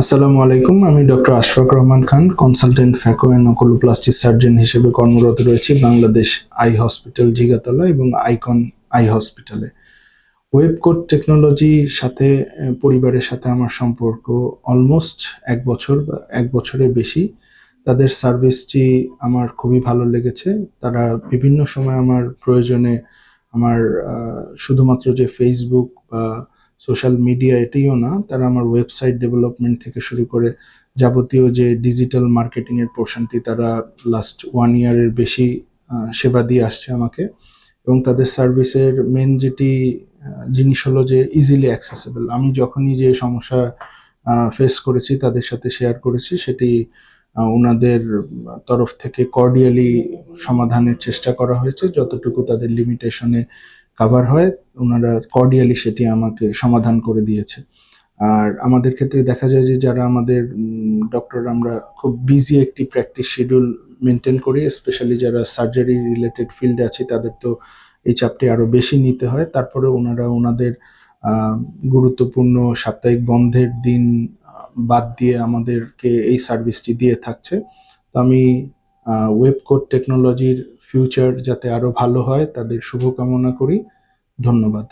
আসসালামু আলাইকুম, আমি doctor Ashfaq Rahman Khan consultant phaco and oculoplastic surgeon হিসেবে কর্মরত রয়েছি বাংলাদেশ আই হসপিটাল জিগাতলা এবং আইকন আই হসপিটালে। ওয়েবকোড টেকনোলজির সাথে পরিবারের সাথে আমার সম্পর্ক অলমোস্ট এক বছর বা এক বছরের বেশি। তাদের সার্ভিসটি আমার খুবই ভালো লেগেছে। তারা বিভিন্ন সময় আমার প্রয়োজনে আমার শুধুমাত্র যে ফেসবুক বা সোশ্যাল মিডিয়া এটিও না, তারা আমার ওয়েবসাইট ডেভেলপমেন্ট থেকে শুরু করে যাবতীয় যে ডিজিটাল মার্কেটিং এর পোর্শনটি তারা লাস্ট ওয়ান ইয়ারের বেশি সেবা দিয়ে আসছে আমাকে। এবং তাদের সার্ভিসের মেন যেটি জিনিস হলো যে ইজিলি অ্যাক্সেসেবল আমি যখনই যে সমস্যা ফেস করেছি, তাদের সাথে শেয়ার করেছি, সেটি ওনাদের তরফ থেকে কর্ডিয়ালি সমাধানের চেষ্টা করা হয়েছে, যতটুকু তাদের লিমিটেশনে কাভার হয়, ওনারা কর্ডিয়ালি সেটি আমাকে সমাধান করে দিয়েছে। আর আমাদের ক্ষেত্রে দেখা যায় যে যারা আমাদের ডক্টর আমরা খুব বিজি একটি প্র্যাকটিস শিডিউল মেনটেন করি স্পেশালি যারা সার্জারি রিলেটেড ফিল্ডে আছে, তাদের তো এই চাপটি আরও বেশি নিতে হয়। তারপরে ওনারা ওনাদের গুরুত্বপূর্ণ সাপ্তাহিক বন্ধের দিন বাদ দিয়ে আমাদেরকে এই সার্ভিসটি দিয়ে থাকছে। তো আমি ওয়েব কোড টেকনোলজির ফিউচার যাতে আরও ভালো হয় তাদের শুভকামনা করি। ধন্যবাদ।